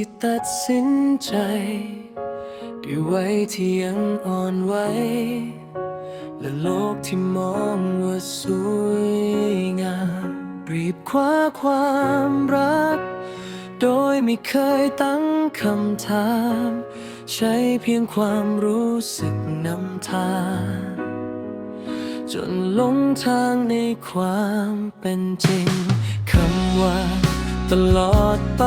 ที่ตัดสินใจด้วยวัยที่ยังอ่อนไหวและโลกที่มองว่าสวยงามรีบคว้าความรัก โดยไม่เคยตั้งคำถาม ใช้เพียงความรู้สึกนำทางจนหลงทางในความเป็นจริงคำว่า ตลอดไป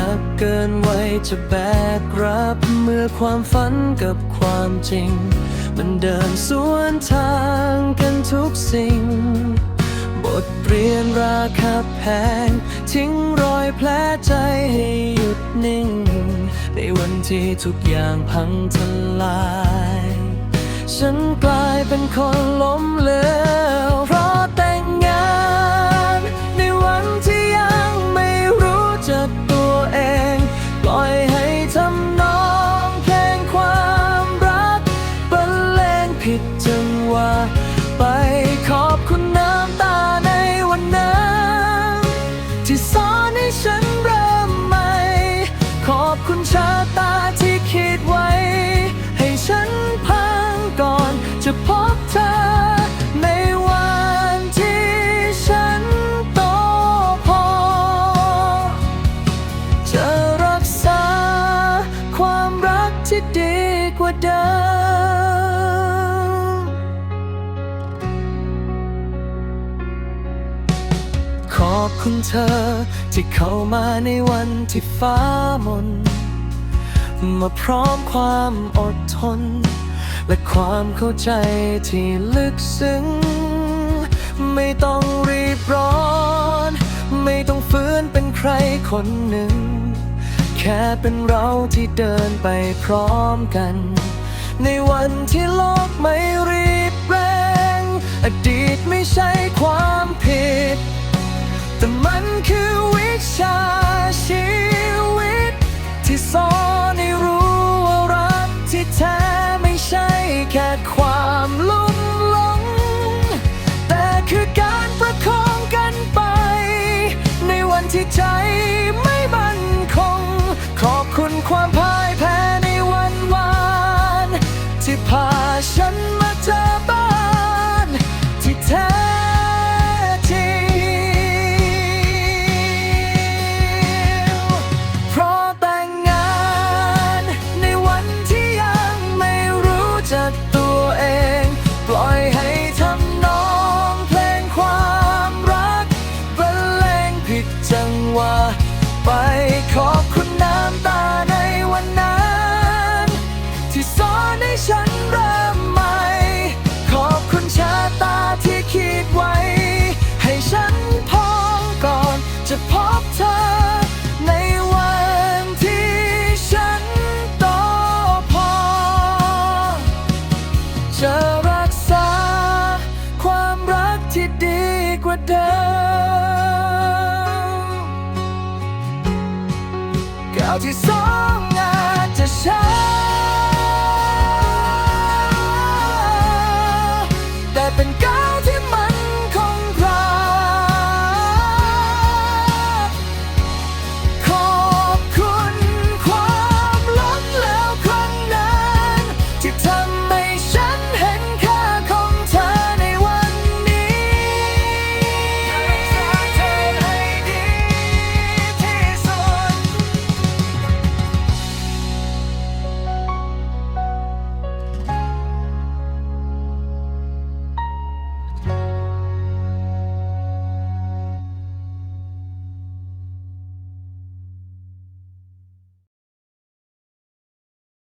นักเกินไว้จะแบกรับเมื่อความฝันกับความจริง มันเดินสวนทางกันทุกสิ่ง บทเรียนราคาแพง ทิ้งรอยแผลใจให้หยุดนิ่ง ในวันที่ทุกอย่างพังทลาย ฉันกลายเป็นคนล้มเหลว ขอบคุณเธอที่เข้ามาในวันที่ฟ้ามน มาพร้อมความอดทน และความเข้าใจที่ลึกซึ้ง ไม่ต้องรีบร้อน ไม่ต้องฝืนเป็นใครคนหนึ่ง แค่เป็นเราที่เดินไปพร้อมกัน ในวันที่โลกไม่รีบเร่งอดีตไม่ใช่ ที่ใจไม่มั่นคง ขอบคุณความพ่ายแพ้ในวันวาน ที่พาฉัน มก้